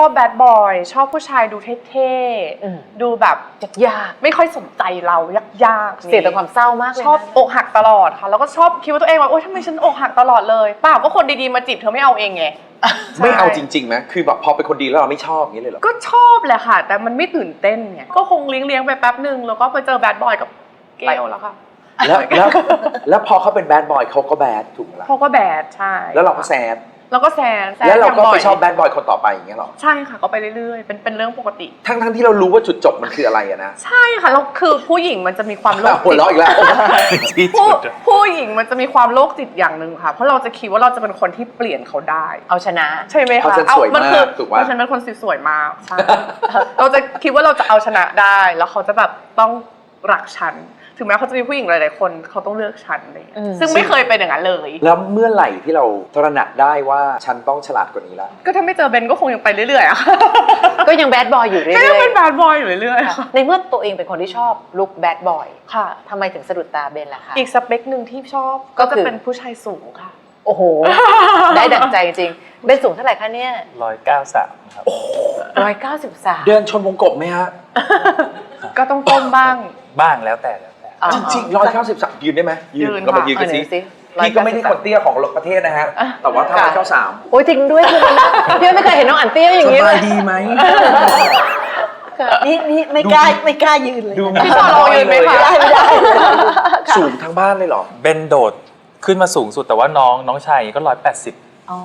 อบแบดบอย ชอบผู้ชายดูเท่อืม ๆ ดูแบบยากไม่ค่อยสนใจเรายากๆเสียแต่ความเศร้ามากเลยนะชอบอกหักตลอดค่ะ แล้วก็ชอบคิดว่าตัวเองว่าโอ๊ยทำไมฉันอกหักตลอดเลยเปล่าก็คนดีๆมาจีบเธอไม่เอาเองไงไม่เอาจใช่ริงๆไหมคือแบบพอเป็นคนดีแล้วเราไม่ชอบอย่างนี้เลยเหรอ ก็ชอบแหละค่ะ แต่มันไม่ตื่นเต้นไงก็คงเลี้ยงๆไปแป๊บหนึ่งแล้วก็ไปเจอแบดบอยกับเกลแล้วค่ะแล้วแล้วแล้วพอเขาเป็นแบดบอยเขาก็แบดถูกไหมล่ะเขาก็แบดใช่แล้วเราก็แซด แล้วก็แซนซนแล้วเราก็ย่งไปยชอบแบดบอยคนต่อไปอย่างเงี้ยเหรอ ใช่ค่ะก็ไปเรื่อยๆ เป็นเป็นเรื่องปกติ ทั้งทั้งที่เรารู้ว่าจุดจบมันคืออะไรอะนะ ใช่ค่ะแล้วคือผู้หญิงมันจะมีความโรคหัวจิตเราะอีกแล้ว ที่ผู้สุดอะผู้หญิงมันจะมีความโรคจิตอย่างหนึ่งค่ะ เพราะเราจะคิดว่าเราจะเป็นคนที่เปลี่ยนเขาได้ เอาชนะ ใช่ไหมเพราะคะฉันสวยเอคืมากถูกปะ เพราะฉันเป็นคนสวยๆมากใช่ เราจะคิดว่าเราจะเอาชนะได้ แล้วเขาจะแบบต้องรักฉัน ถึงแม้เขาจะมีผู้หญิงหลายๆคนเขาต้องเลือกฉันอะไรอย่างเลยอืมซึ่งไม่เคยเป็นอย่างนั้นเลย แล้วเมื่อไหร่ที่เราตระหนักได้ว่าฉันต้องฉลาดกว่านี้ละ ก็ถ้าไม่เจอเบนก็คงยังไปเรื่อยๆอะก็ยังแบดบอยอยู่เรื่ก็ยังอยเป็นแบดบอยอยู่เรื่อยๆอะๆในเมื่อตัวเองเป็นคนที่ชอบลุคแบดบอยค่ะ ทำไมถึงสะดุดตาเบนล่ะคะ อีกสเปคหนึ่งที่ชอบก็ก็คือ จะเป็นผู้ชายสูงค่ะ โอ้โห ได้ดั่งใจจริงเบนสูงเท่าไหร่คะเนี่ยร้อยเก้าสามครับ ร้อยเก้าสิบสาม เดินชนวงกบไหมฮะ ก็ต้องก้มบ้าง บ้างแล้วแต่แล้ว แต่จริงๆร้อยเก้าสิบสามยืนได้ไหมยืนเรามาค่ะยืนกันสิสิพี่ก็ไม่ได้คนเตี้ยของประเทศนะฮะ แต่ว่าถ้าร้อยเก้าสามโอ้ยจริงด้วยคือมันพี่ไม่เคยเห็นน้องอันเตี้ยอย่างนี้สเลบายยดีไหม นี่นี่ไม่กล้าไม่กล้ายืนเลย ดูนะพี่ชอลองยืนไหมคะไม่ได้ไม่ได้ สูงทั้งบ้านเลยเหรอ เบนโดดขึ้นมาสูงสุดแต่ว่าน้องน้องชายก็ร้อยแปดสิบ อ๋อ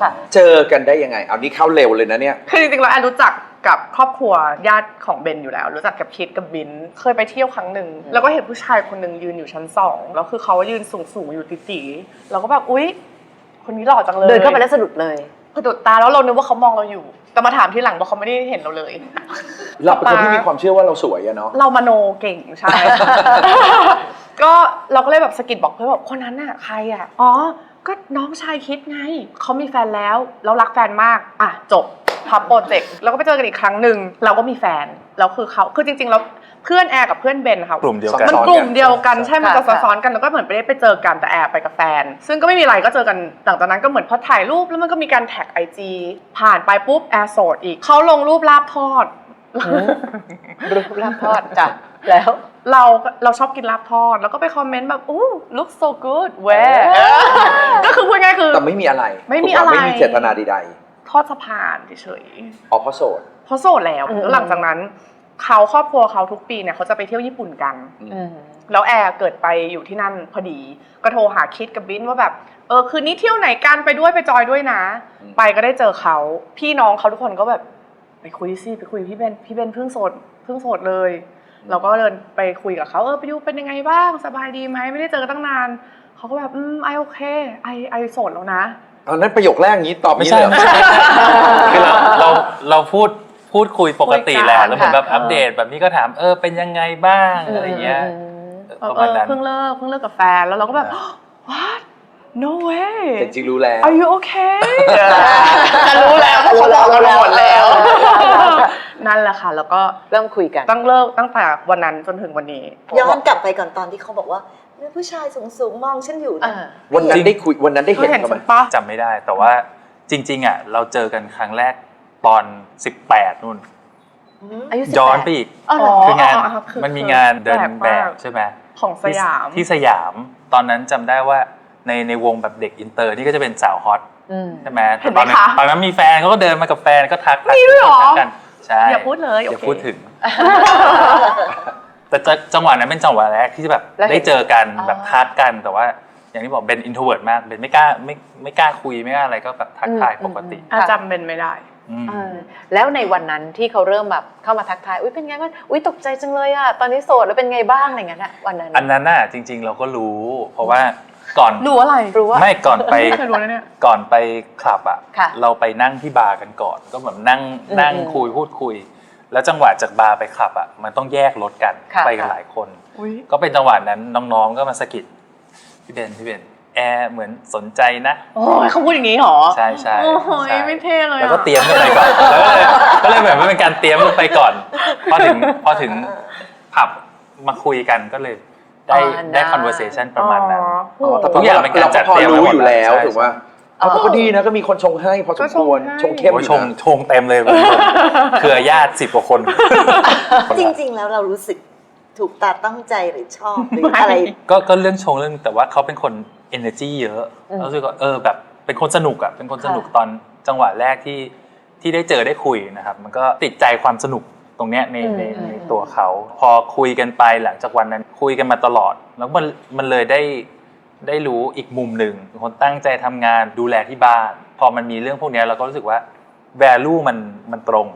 ค่ะ เจอกันได้ยังไง เอานี่เข้าเร็วเลยนะเนี่ย คือจริงๆแล้วแอนรู้จัก กับครอบครัวญาติของเบนอยู่แล้ว รู้จักกับคิดกับบิน เคยไปเที่ยวครั้งหนึ่งแล้วก็เห็นผู้ชายคนหนึ่งยืนอยู่ชั้นสองแล้วคือเขายืนสูงสูงๆอยู่ตีตีๆเราก็แบบอุ๊ย คนนี้หล่อจังเลยเดินเข้าไปแล้วสะดุดเลยกระดุดตาแล้วเรานึกว่าเขามองเราอยู่ แต่มาถามทีหลังว่าเขาไม่ได้เห็นเราเลยเราเป็นคนที่มีความเชื่อว่าเราสวยอะเนาะเรามโนเก่งใช่ก็เราก็เลยแบบสะกิดบอกเพื่อนแบบคนนั้นน่ะใครอะอ๋อ ก็น้องชายคิดไง เขามีแฟนแล้วแล้วรักแฟนมาก อะจบพับโปรเจกต์แล้วก็ไปเจอกันอีกครั้งหนึ่งเราก็มีแฟนแล้วคือเขาคือจริงๆแล้วเพื่อนแอร์กับเพื่อนเบนค่ะกลุ่มเดียวกันมันกลุ่มเดียวกันใช่มันจะค่ะซ้อนๆกันแล้วก็เหมือนไปได้ไปเจอกันแต่แอบไปกับแฟน ซึ่งก็ไม่มีอะไรก็เจอกันหลังจากนั้นก็เหมือนพอถ่ายรูปแล้วมันก็มีการแท็กไอจีผ่านไปปุ๊บแอร์โสดอีกเขาลงรูปลาบทอดรูปลาบทอดจ้ะแล้ว เราเราชอบกินลาบทอดแล้วก็ไปคอมเมนต์แบบอู้ look so good where ก็คือพูดง่ายๆคือ แต่ไม่มีอะไรไม่มีถูกปอะไร ไม่มีเจตนาใดทอดสะพานเฉยๆอ๋อเพราะโสดๆเพราะโสดแล้วอืมแล้วหลังจากนั้นเขาครอบครัวเขาทุกปีเนี่ยเขาจะไปเที่ยวญี่ปุ่นกันอืมแล้วแอร์เกิดไปอยู่ที่นั่นพอดีก็โทรหาคิดกับบินว่าแบบเออคืนนี้เที่ยวไหนกันไปด้วยไปจอยด้วยนะอืมไปก็ได้เจอเขาพี่น้องเขาทุกคนก็แบบไปคุยสิไปคุยกับพี่เบนพี่เบนเพิ่งโสดเพิ่งโสดเลย เราก็เดินไปคุยกับเขาเออไปดูเป็นยังไงบ้างสบายดีไหมไม่ได้เจอกันตั้งนานเขาก็แบบอืมไอโอเคไอไอโสดแล้วนะ ตอนนั้นประโยคแรกอย่างนี้ตอบไม่นี้ใช่เลยเหรอไม่ใช่คือเราเราเราพูดพูดคุยปกติแหละคุยกันแล้วเหมือนแบบค่ะอัปเดตแบบนี้ก็ถามเออเป็นยังไงบ้างอะไรเงี้ยเออประเอมาณอนั้นเพิ่งเลิกเพิ่งเลิกกับแฟนแล้วเราก็แบบ what no way แต่จริงรู้แล้ว Are you okay แต่รู้แล้วเพราะเขาบอกเราหมดแล้ว นั่นแหละค่ะ แล้วก็เริ่มคุยกัน ตั้งเลิกตั้งแต่วันนั้นจนถึงวันนี้ย้อนกลับไปก่อนตอนที่เขาบอกว่าเนี่ยผู้ชายสูงสูงๆมองฉันอยู่นะอ่าวันนั้นได้คุยวันนั้นได้เธอเห็นเห็นเขาไหมฉันปะจำไม่ได้ แต่ว่าจริง ๆอะเราเจอกันครั้งแรกตอน 18นู่นอายุสิบย้อนแปไปดอีกอ๋อคืองานคือมันมีงานเดินแปลกแบมากบใช่ไหมของสยามที่ที่สยามตอนนั้นจำได้ว่าในในวงแบบเด็กอินเตอร์นี่ก็จะเป็นสาวฮอตอืมใช่ไหมเห็นไหมตอนนั้นคะตอนนั้นมีแฟนเขาก็เดินมากับแฟนก็ทักทักมีด้วยเหรอทักกัน ใช่อย่าพูดเลยอย่าโอเค พูดถึง แต่จะจังหวะนั้นเป็นจังหวะแรกที่แบบแล้วเห็นได้เจอกันอ๋อ แบบทักกันแต่ว่า อย่างที่บอกเป็นอินโทรเวิร์ดมากเป็นไม่กล้าไม่ไม่กล้าคุยไม่กล้าอะไรก็แบบทักทายปกติอะจำเป็นไม่ได้ อืม เออแล้วในวันนั้นที่เขาเริ่มแบบเข้ามาทักทาย อุ้ยเป็นไงบ้างอุ้ยตกใจจังเลยอะ ตอนนี้โสดแล้วเป็นไงบ้างอะไรเงี้ยนะวันนั้น อันนั้นน่ะจริง ๆ เราก็รู้ เพราะว่า ก่อนรู้อะไร รู้ว่า ไม่ก่อนไปไม่เคยรู้นะเนี่ย ก่อนไปคลับอะ ค่ะเราไปนั่งที่บาร์กันก่อน ก็แบบนั่งอืมนั่งอืมคุยพูดคุย แล้วจังหวะจากบาร์ไปคลับอะมันต้องแยกรถกันค่ะไปกันค่ะ หลายคน อุ้ยก็เป็นจังหวะนั้นน้องๆก็มาสะกิดพี่เบนพี่เบนแอร์เหมือนสนใจนะ โอ้ยเขาพูดอย่างนี้เหรอ ใช่ใช่โอ้โหใช่ไม่เท่เลยอะ แล้วก็เตรียมกันไปก่อนแล้วก็เลยก็เลยเหมือนว่าเป็นการเตรียมกันไปก่อน พอถึงพอถึงผับมาคุยกันก็เลย ได้อ๋อนะได้ conversation ประมาณนั้น อ๋ออ๋อแต่ทุกอย่างเป็นการจัดเราก็พอเตรียมไว้รู้หมดอยู่แล้วใช่ ถูกว่าเอาแต่ก็ดีนะก็มีคนชงให้พอสมควรก็ชชงงให้ เข้มโอ้ยอยู่ชงนะชงเต็มเลยผมเครือญาติสิบกว่าคน จริงๆ แล้วเรารู้สึกถูกตาตั้งใจหรือชอบหรืออะไร ก็ก็เรื่องชงเรื่องแต่ว่าเขาเป็นคน energy เยอะอืมรู้สึกว่าเออแบบเป็นคนสนุกอะเป็นคนสนุกค่ะ ตอนจังหวะแรกที่ที่ได้เจอได้คุยนะครับ มันก็ติดใจความสนุก ตรงเนี้ยในในในตัวเขา พอคุยกันไปหลังจากวันนั้นคุยกันมาตลอด แล้วมันมันเลยได้ได้รู้อีกมุมหนึ่งเป็นคนตั้งใจทำงานดูแลที่บ้าน พอมันมีเรื่องพวกเนี้ยเราก็รู้สึกว่า value มันมันตรง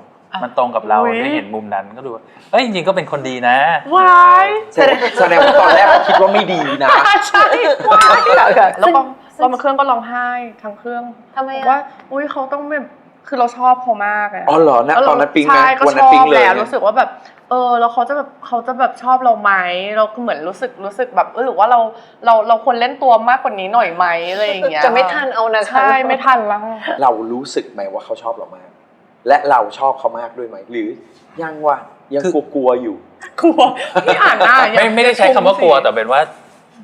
มันตรงกับเราอุ๊ยได้เห็นมุมนั้นก็ดูว่าเอ้ยจริงๆก็เป็นคนดีนะวายแสดงแสดงว่าตอนแรกเขาคิดว่าไม่ดีนะใช่วายแล้วก็เรามาเครื่องก็ร้องไห้ทั้งเครื่องทำไมว่าอะอุ้ยเขาต้องแบบ คือเราชอบเขามากอะอ๋อเหรอนะตอนนั้นปิ๊งไหมใช่ก็วันชนั้นอปิ๊งบเลย แล้วนะรู้สึกว่าแบบ เออแล้วเขาจะแบบเขาจะแบบชอบเราไหมเราก็เหมือนรู้สึกรู้สึกแบบเออหรือว่าเราเราเราควรเล่นตัวมากกว่านี้หน่อยไหมอะไรอย่างเงี้ยจะไม่ทันเอานะคะ ใช่ไม่ทันแล้ว เรารู้สึกไหมว่าเขาชอบเรามาก และเราชอบเขามากด้วยไหม หรือยังวะยังคือ กลัวๆอยู่ กลัวพี่อ่านหน้าอย่างไม่เงี้ยไม่ได้ใช้คำว่ากลัวแต่เป็นว่า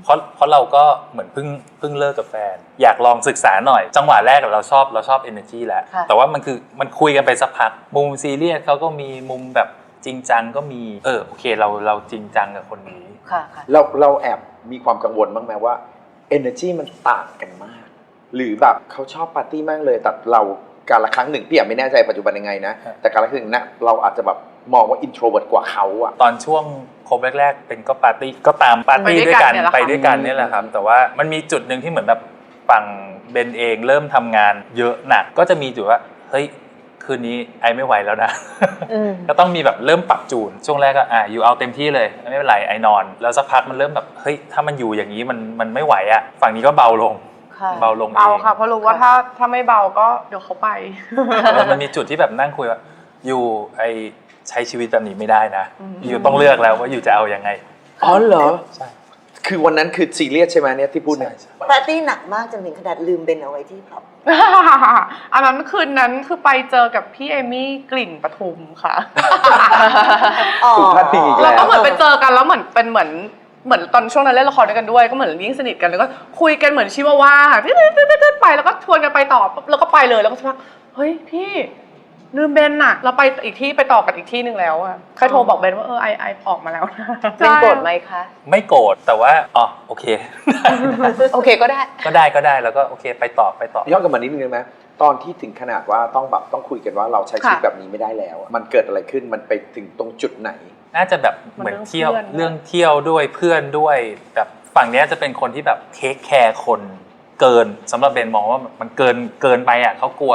เพราะเพราะเราก็เหมือนเพิ่งเพิ่งเลิกกับแฟน อยากลองศึกษาหน่อย จังหวะแรกเราชอบเราชอบ energy แล้ว ค่ะแต่ว่ามันคือมันคุยกันไปสักพัก มุมซีเรียสเขาก็มีมุมแบบจริงจังก็มี เออโอเคเราเราจริงจังกับคนนี้ ค่ะค่ะ เราเราแอบมีความกังวลบ้างไหมว่า energy มันต่างกันมาก หรือแบบเขาชอบปาร์ตี้มากเลยแต่เรา การละครั้งหนึ่งพี่อะไม่แน่ใจปัจจุบันยังไงนะครับแต่การละครั้งหนึ่งนะเราอาจจะแบบมองว่า introvert กว่าเขาอะตอนช่วงคบแรก ๆ เป็นก็ปาร์ตี้ก็ตามปาร์ตี้ไปด้ด้ววยยกักันนเนี่ยแหละค่ะไปด้วยกันเนี่ยแหละครับแต่ว่ามันมีจุดหนึ่งที่เหมือนแบบฝั่งเบนเองเริ่มทำงานเยอะหนักก็จะมีจุดว่าเฮ้ยคืนนี้ไอไม่ไหวแล้วนะอืมก็ต้องมีแบบเริ่มปรับจูน ช่วงแรกก็อะอยู่เอาเต็มที่เลย ไม่เป็นไรไอนอน แล้วสักพักมันเริ่มแบบเฮ้ยถ้ามันอยู่อย่างนี้มันมันไม่ไหวอะฝั่งนี้ก็เบาลง ค่ะเบาลงเองเบาค่ะเพราะรู้ว่าถ้าถ้าไม่เบาก็เดี๋ยวเขาไปเออมันมีจุดที่แบบนั่งคุยว่า อยู่ไอใช้ชีวิตแบบนี้ไม่ได้นะอืมอยู่ต้องเลือกแล้วว่าอยู่จะเอายังไงอ๋อเหรอใช่คือวันนั้นคือซีเรียสใช่ไหมเนี่ยที่พูดเนี่ยปาร์ตี้หนักมากจนถึงขนาดลืมเบนเอาไว้ที่ผับอันนั้นคืนนั้นคือไปเจอกับพี่เอมี่กลิ่นปทุมค่ะอ๋อถูกพาดพิงอีกเราแล้วก็เหมือนไปเจอกันแล้วเหมือนเป็นเหมือน เหมือนตอนช่วงนั้นเล่นละครด้วยกันด้วย ก็เหมือนยิ่งสนิทกันแล้วก็คุยกันเหมือนชิวาว่าตึ๊ดตึ๊ดตึ๊ดไปแล้วก็ชวนกันไปต่อแล้วก็ไปเลยแล้วก็สักพักเฮ้ยพี่ลืมเบนอะเราไปอีกที่ไปต่อกันอีกที่หนึ่งแล้วอะเคยโทรบอกเบนว่าเออไอไอออกมาแล้วนะเป็นโกรธไหมคะ ไม่โกรธแต่ว่าอ๋อโอเค โอเคก็ได้ก็ได้ก็ได้แล้วก็โอเคไปต่อไปต่อย้อนกลับมานิดนึงได้ไหมตอนที่ถึงขนาดว่าต้องแบบต้องคุยกันว่าเราใช้ชีวิตแบบนี้ไม่ได้แล้ว มันเกิดอะไรขึ้นมันไปถึงตรงจุดไหน น่าจะแบบมันเหมือนเรื่องเที่ยวเพื่อนเรื่องเที่ยวด้วยเพื่อนด้วยแบบฝั่งเนี้ยจะเป็นคนที่แบบเทคแคร์คนเกินสำหรับเบนมองว่ามันเกินเกินไปอะเขากลัว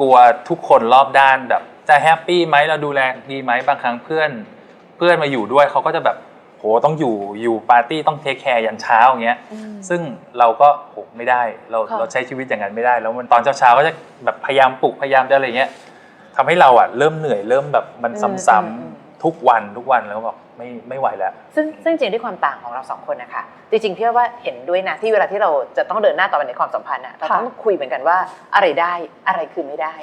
กลัวทุกคนรอบด้านแบบ จะแฮปปี้ไหมเราดูแลดีไหมบางครั้งเพื่อน เพื่อนมาอยู่ด้วยเขาก็จะแบบโหต้องอยู่อยู่ปาร์ตี้ต้องเทคแคร์ยันเช้าอย่างเงี้ยซึ่งเราก็โหไม่ได้เราค่ะเราใช้ชีวิตอย่างนั้นไม่ได้ แล้วมันตอนเช้าๆก็จะแบบพยายามปลุกพยายามจะอะไรเงี้ยทำให้เราอะเริ่มเหนื่อยเริ่มแบบมันซ้ำๆ ทุกวันทุกวันแล้วก็บอกไม่ไม่ไหวแล้ว ซึ่งซึ่งจริงด้วยความต่างของเราสองคนนะคะจริงๆพี่ว่าเห็นด้วยนะที่เวลาที่เราจะต้องเดินหน้าต่อไปในความสัมพันธ์อะเราค่ะต้องคุยเหมือนกันว่าอะไรได้อะไรคือไม่ได้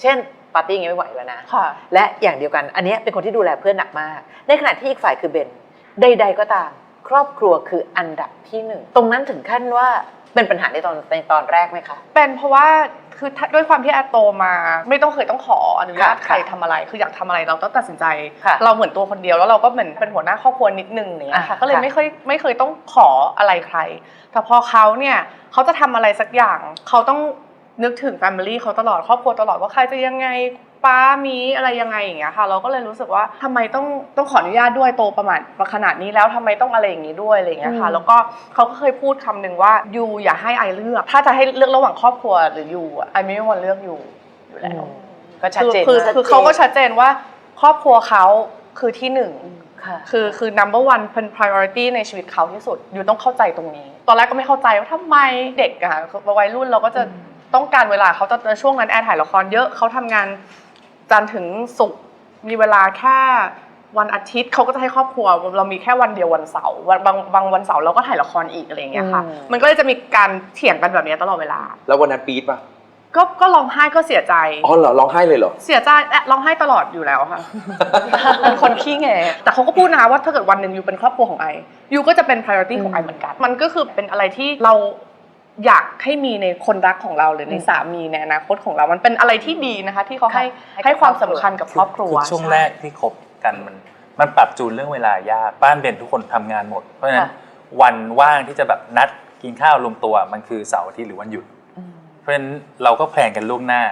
เช่นปาร์ตี้อย่างนี้ไม่ไหวแล้วนะค่ะและอย่างเดียวกันอันเนี้ยเป็นคนที่ดูแลเพื่อนหนักมาก ในขณะที่อีกฝ่ายคือเบนใด ๆ ก็ตาม ครอบครัวคืออันดับที่หนึ่งตรงนั้นถึงขั้นว่า เป็นปัญหาในตอนในตอนแรกไหมคะ เป็นเพราะว่าคือถ้าด้วยความที่แอร์โตมา ไม่ต้องเคยต้องขออนุญาตค่ะใครทำอะไร คืออยากทำอะไรเราต้องตัดสินใจ ค่ะเราเหมือนตัวคนเดียวแล้วเราก็เหมือนเป็นหัวหน้าครอบครัวนิดนึงอย่างเนี้ยอ่าค่ะก็เลยค่ะ ไม่เคยไม่เคยต้องขออะไรใคร แต่พอเขาเนี่ยเขาจะทำอะไรสักอย่างเขาต้อง นึกถึงแฟมิลี่เขาตลอดครอบครัวตลอดว่าใครจะยังไงป้ามีอะไรยังไงอย่างเงี้ยค่ะ เราก็เลยรู้สึกว่าทำไมต้องต้องขออนุญาตด้วยโตประมาณขนาดนี้แล้วทำไมต้องอะไรอย่างนี้ด้วยอะไรอย่างเงี้ยค่ะอืมแล้วก็เขาก็เคยพูดคำหนึ่งว่ายูอย่าให้ไอเลือก ถ้าจะให้เลือกระหว่างครอบครัวหรือยูอะไอไม่มีวันเลือกยูอยู่แล้วก็ชัดเจนคือมากคือเขาก็ชัดเจนว่าครอบครัวเขาคือที่หนึ่งค่ะคือคือ number one เป็น priority ในชีวิตเขาที่สุด อยู่ต้องเข้าใจตรงนี้ ตอนแรกก็ไม่เข้าใจว่าทำไมเด็กอะวัยรุ่นเราก็จะ ต้องการเวลาเขาจะช่วงนั้นแอร์ถ่ายละครเยอะเขาทำงานจันทร์ถึงศุกร์มีเวลาแค่วันอาทิตย์เขาก็จะให้ครอบครัว เรามีแค่วันเดียววันเสาร์วันบางบางวันเสาร์เราก็ถ่ายละครอีกอะไรอย่างเงี้ยค่ะอืมมันก็เลยจะมีการเถียงกันแบบนี้ตลอดเวลา แล้ววันนั้นปี๊ดป่ะก็ก็ร้องไห้ก็เสียใจอ๋อเหรอร้องไห้เลยเหรอเสียใจและร้องไห้ตลอดอยู่แล้วค่ะเป็นคนขี้แงแต่เขาก็พูดนะว่าถ้าเกิดวันหนึ่งยูเป็นครอบครัวของไอยูก็จะเป็น priority ของไอเหมือนกัน มันก็คือเป็นอะไรที่เรา อยากให้มีในคนรักของเราหรือในอืมสามีในอนาคตของเรา มันเป็นอะไรที่ดีนะคะ ที่เขาให้ค่ะให้ความสำคัญกับครอบครัวคือช่วงใช่แรกที่คบกันมัน มันปรับจูนเรื่องเวลายากบ้านเบนทุกคนทำงานหมด เพราะฉะนั้นค่ะวันว่างที่จะแบบนัดกินข้าวรวมตัวมันคือเสาร์อาทิตย์หรือวันหยุดอืมเพราะฉะนั้นเราก็แพลนกันล่วงหน้า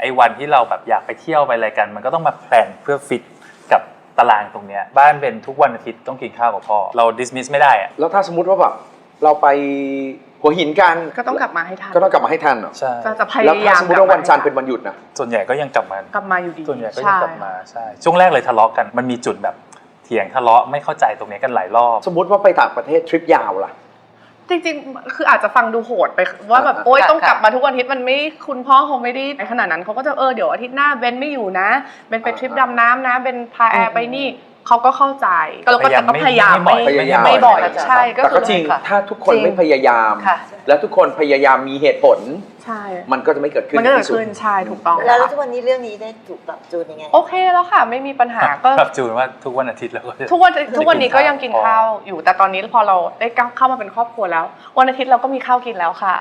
ไอ้วันที่เราแบบอยากไปเที่ยวไปอะไรกัน มันก็ต้องมาแพลนเพื่อฟิตกับตารางตรงเนี้ยบ้านเป็นทุกวันอาทิตย์ต้องกินข้าวกับพ่อเราดิสมิสไม่ได้อะแล้วถ้าสมมติว่าแบบ เราไปหัวหินกันก็ต้องกลับมาให้ทันก็ต้องกลับมาให้ทันเหรอใช่ก็จะพแล้วยายาถ้ามสมมติว่าวันจันทร์เป็นวันหยุดนะ ส่วนใหญ่ก็ยังกลับมากลับมาอยู่ดีส่วนใหญ่ก็ยังใช่กลับมาใช่ช่วงแรกเลยทะเลาะกันมันมีจุดแบบเถียงทะเลาะไม่เข้าใจตรงเนี้ยกันหลายรอบ สมมติว่าไปต่างประเทศทริปยาวล่ะ จริงๆ คืออาจจะฟังดูโหดไปว่าแบบอ่า โอ๊ยค่ะต้องกลับค่ะมาทุกวันอาทิตย์มันไม่คุณพ่อคงไม่ได้ในขนาดนั้นเขาก็จะเออเดี๋ยวอาทิตย์หน้าเบนไม่อยู่นะเบนไปทริปดำน้ำนะเบนพาแอร์ไปนี่ เขาก็เข้าใจก็เราก็แต่ก็พยายามไม่ไม่ไม่ไม่ไม่บ่อยไม่บ่อยใช่ก็แต่คืก็อจริงค่ะถ้าทุกคนจริงไม่พยายามค่ะแล้วทุกคนพยายามมีเหตุผล ใช่ มันก็จะไม่เกิดขึ้นมันก็เกิดที่สุ ขึ้นใช่ถูกต้องแล้วแล้วค่ะทุกวันนี้เรื่องนี้ได้ถูกปรับจูนยังไง โอเคแล้วค่ะไม่มีปัญหาก็ ปรับจูนว่าทุกวันอาทิตย์เราก็จะ ทุกวันทุกวันนี้ก็ยังกินพอข้าวอยู่ แต่ตอนนี้พอเราได้เข้ามาเป็นครอบครัวแล้ว วันอาทิตย์เราก็มีข้าวกินแล้วค่ะ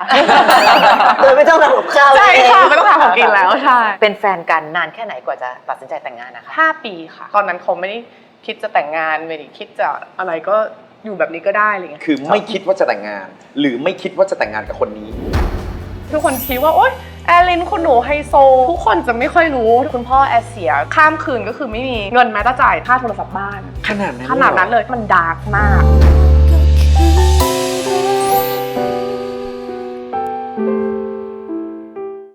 โดยไม่ต้องทำกับข้าวใช่เองค่ะไม่ต้องทำของกินแล้วใช่เป็นแฟนกันนานแค่ไหนกว่าจะตัดสินใจแต่งงานนะคะ ห้าปีค่ะ ตอนนั้นเขาไม่ได้คิดจะแต่งงานไม่ได้คิดจะอะไรก็อยู่แบบนี้ก็ได้อะไรเงี้ย คือไม่คิดว่าจะแต่งงาน หรือไม่คิดว่าจะแต่งงานกับคนนี้ ทุกคนคิดว่าโอ๊ยแอร์ลินคุณหนูไฮโซ ทุกคนจะไม่ค่อยรู้คุณพ่อแอร์เสียข้ามคืนก็คือไม่มีเงินแม้แต่จ่ายค่าโทรศัพท์บ้าน ขนาดนั้นขนาดนั้นเลยมันดาร์กมากก็คือรัก